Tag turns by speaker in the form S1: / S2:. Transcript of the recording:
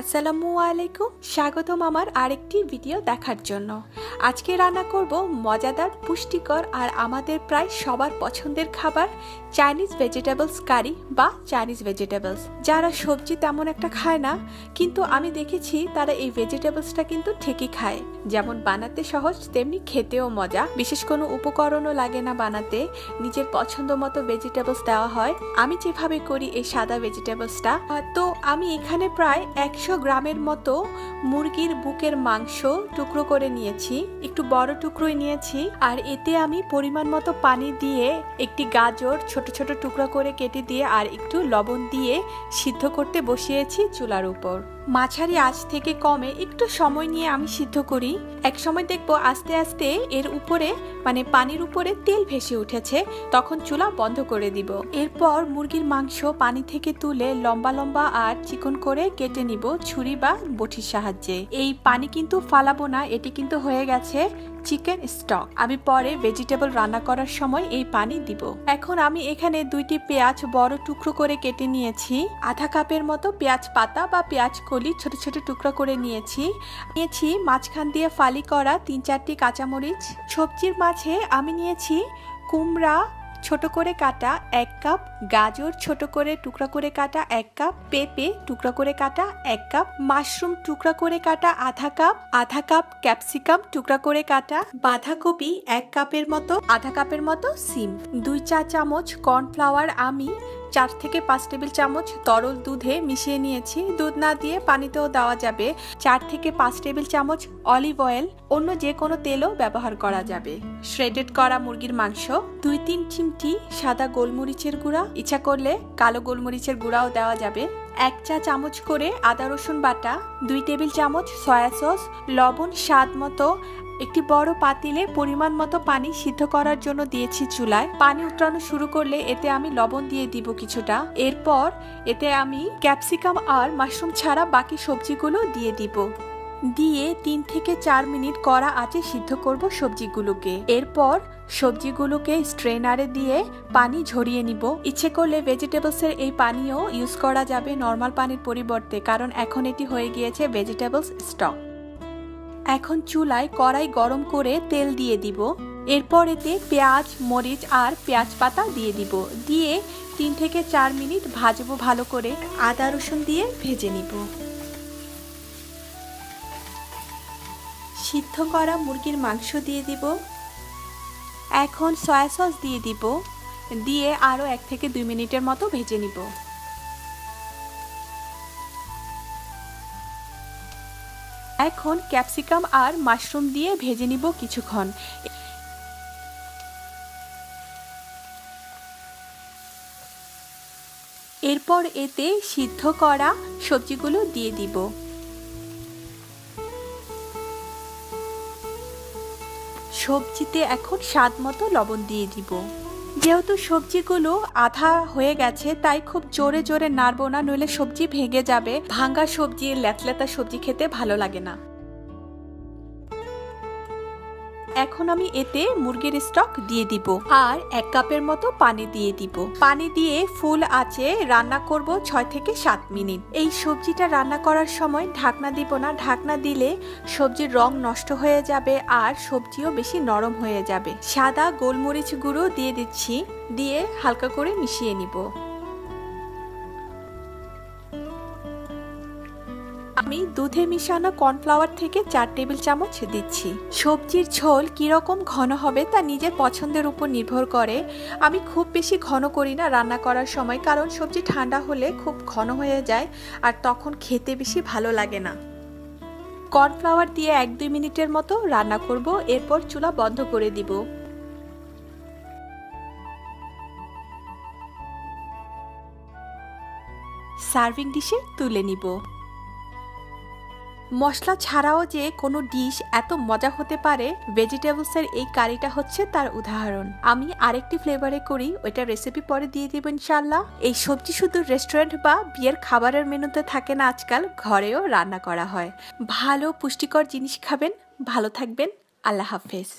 S1: আসসালামু আলাইকুম, স্বাগতম আমার আরেকটি ভিডিও দেখার জন্য। আজকে রান্না করব মজাদার, পুষ্টিকর আর আমাদের প্রায় সবার পছন্দের খাবার চাইনিজ ভেজিটেবলস কারি বা চাইনিজ ভেজিটেবলস। যারা সবজি তেমন একটা খায় না, কিন্তু আমি দেখেছি তারা এই ভেজিটেবলসটা কিন্তু ঠিকই খায়। যেমন বানাতে সহজ, তেমনি খেতেও মজা। বিশেষ কোনো উপকরণও লাগে না বানাতে। নিজের পছন্দ মতো ভেজিটেবলস দেওয়া হয়। আমি যেভাবে করি এই সাদা ভেজিটেবলসটা। তো আমি এখানে প্রায় একশো গ্রামের মতো মুরগির বুকের মাংস টুকরো করে নিয়েছি। একটু বড় টুকরোই নিয়েছি আর এতে আমি পরিমাণ মতো পানি দিয়ে একটি গাজর ছোট ছোট টুকরো করে কেটে দিয়ে আর একটু লবণ দিয়ে সিদ্ধ করতে বসিয়েছি চুলার উপর। মাঝারি আঁচ থেকে কমে একটু সময় নিয়ে আমি সিদ্ধ করি। এক সময় দেখব আস্তে আস্তে এর উপরে মানে পানির উপরে তেল ভেসে উঠেছে, তখন চুলা বন্ধ করে দিব। এরপর মুরগির মাংস পানি থেকে তুলে লম্বা লম্বা আর চিকন করে কেটে নিব ছুরি বা বটির সাহায্যে। এই পানি কিন্তু ফালাবো না, এটি কিন্তু হয়ে গেছে চিকেন স্টক। আমি পরে ভেজিটেবল রান্না করার সময় এই পানি দিব। এখন আমি এখানে দুইটি পেঁয়াজ বড় টুকরো করে কেটে নিয়েছি। আধা কাপের মতো পেঁয়াজ পাতা বা পেঁয়াজ কলি ছোট ছোট টুকরো করে নিয়েছি। নিয়েছি মাঝখান দিয়ে ফালি করা তিন চারটি কাঁচামরিচ। সবজির মাঝে আমি নিয়েছি কুমড়া, ছোট করে কাটা এক কাপ, গাজর, ছোট করে টুকরা করে কাটা এক কাপ, পেঁপে, টুকরা করে কাটা এক কাপ, মাশরুম টুকরা করে কাটা আধা কাপ আধা কাপ ক্যাপসিকাম টুকরা করে কাটা বাঁধাকপি এক কাপের মতো, আধা কাপের মতো সিম। দুই চা চামচ কর্নফ্লাওয়ার আমি চার থেকে পাঁচ টেবিল চামচ তরল দুধে মিশিয়ে নিয়েছি। দুধ না দিয়ে পানিতেও দেওয়া যাবে। চার থেকে পাঁচ টেবিল চামচ অলিভ অয়েল, অন্য যে কোনো তেলও ব্যবহার করা যাবে। শ্রেডেড করা মুরগির মাংস, দুই তিন চিমটি সাদা গোলমরিচের গুঁড়া। ইচ্ছা করলে কালো গোলমরিচের গুঁড়াও দেওয়া যাবে। এক চা চামচ করে আদা রসুন বাটা, দুই টেবিল চামচ সয়া সস, লবণ স্বাদ মতো একটি বড় পাতিলে পরিমাণ মতো পানি সিদ্ধ করার জন্য দিয়েছি চুলায়। পানি উতরানো শুরু করলে এতে আমি লবণ দিয়ে দিব কিছুটা। এরপর এতে আমি ক্যাপসিকাম আর মাশরুম ছাড়া বাকি সবজিগুলো দিয়ে দিব। দিয়ে তিন থেকে চার মিনিট কড়া আঁচে সিদ্ধ করব সবজিগুলোকে। এরপর সবজিগুলোকে স্ট্রেনারে দিয়ে পানি ঝরিয়ে নিব। ইচ্ছে করলে ভেজিটেবলসের এই পানিও ইউজ করা যাবে নর্মাল পানির পরিবর্তে, কারণ এখন এটি হয়ে গিয়েছে ভেজিটেবলস স্টক। এখন চুলায় কড়াই গরম করে তেল দিয়ে দিব। এরপর এতে পেঁয়াজ, মরিচ আর পেঁয়াজ পাতা দিয়ে দিব। দিয়ে তিন থেকে চার মিনিট ভাজবো ভালো করে। আদা রসুন দিয়ে ভেজে নিব। সিদ্ধ করা মুরগির মাংস দিয়ে দিব। এখন সয়া সস দিয়ে দিব। দিয়ে আরও এক থেকে দুই মিনিটের মতো ভেজে নিব। এখন ক্যাপসিকাম আর মাশরুম দিয়ে ভেজে নিব কিছুক্ষণ। এরপর এতে সিদ্ধ করা সবজিগুলো দিয়ে দিব। সবজিতে এখন স্বাদ মতো লবণ দিয়ে দিব। যেহেতু সবজিগুলো আধা হয়ে গেছে, তাই খুব জোরে জোরে নাড়বো না, নইলে সবজি ভেঙে যাবে। ভাঙ্গা সবজি, লেতলেতা সবজি খেতে ভালো লাগে না। এখন আমি এতে মুরগির স্টক দিয়ে দিব আর এক কাপের মতো পানি দিয়ে দিব। পানি দিয়ে ফুল আছে, রান্না করব ছয় থেকে সাত মিনিট। এই সবজিটা রান্না করার সময় ঢাকনা দিব না। ঢাকনা দিলে সবজির রং নষ্ট হয়ে যাবে আর সবজিও বেশি নরম হয়ে যাবে। সাদা গোলমরিচ গুঁড়ো দিয়ে দিচ্ছি, দিয়ে হালকা করে মিশিয়ে নিব। দুধে মিশানো কর্নফ্লাওয়ার থেকে চার টেবিল চামচ দিচ্ছি। সবজির ঝোল কীরকম ঘন হবে তা নিজের পছন্দের উপর নির্ভর করে। আমি খুব বেশি ঘন করি না রান্না করার সময়, কারণ সবজি ঠান্ডা হলে খুব ঘন হয়ে যায় আর তখন খেতে বেশি ভালো লাগে না। কর্নফ্লাওয়ার দিয়ে এক দুই মিনিটের মতো রান্না করব, এরপর চুলা বন্ধ করে দিব। সার্ভিং ডিশে তুলে নিব। মশলা ছাড়াও যে কোনো ডিশ এত মজা হতে পারে ভেজিটেবলসের এই কারিটা হচ্ছে তার উদাহরণ। আমি আরেকটি ফ্লেভারে করি ওইটা রেসিপি পরে দিয়ে দিব ইনশাল্লাহ এই সবজি শুধু রেস্টুরেন্ট বা বিয়ের খাবারের মেনুতে থাকে না আজকাল, ঘরেও রান্না করা হয়। ভালো পুষ্টিকর জিনিস খাবেন, ভালো থাকবেন, আল্লাহ হাফেজ।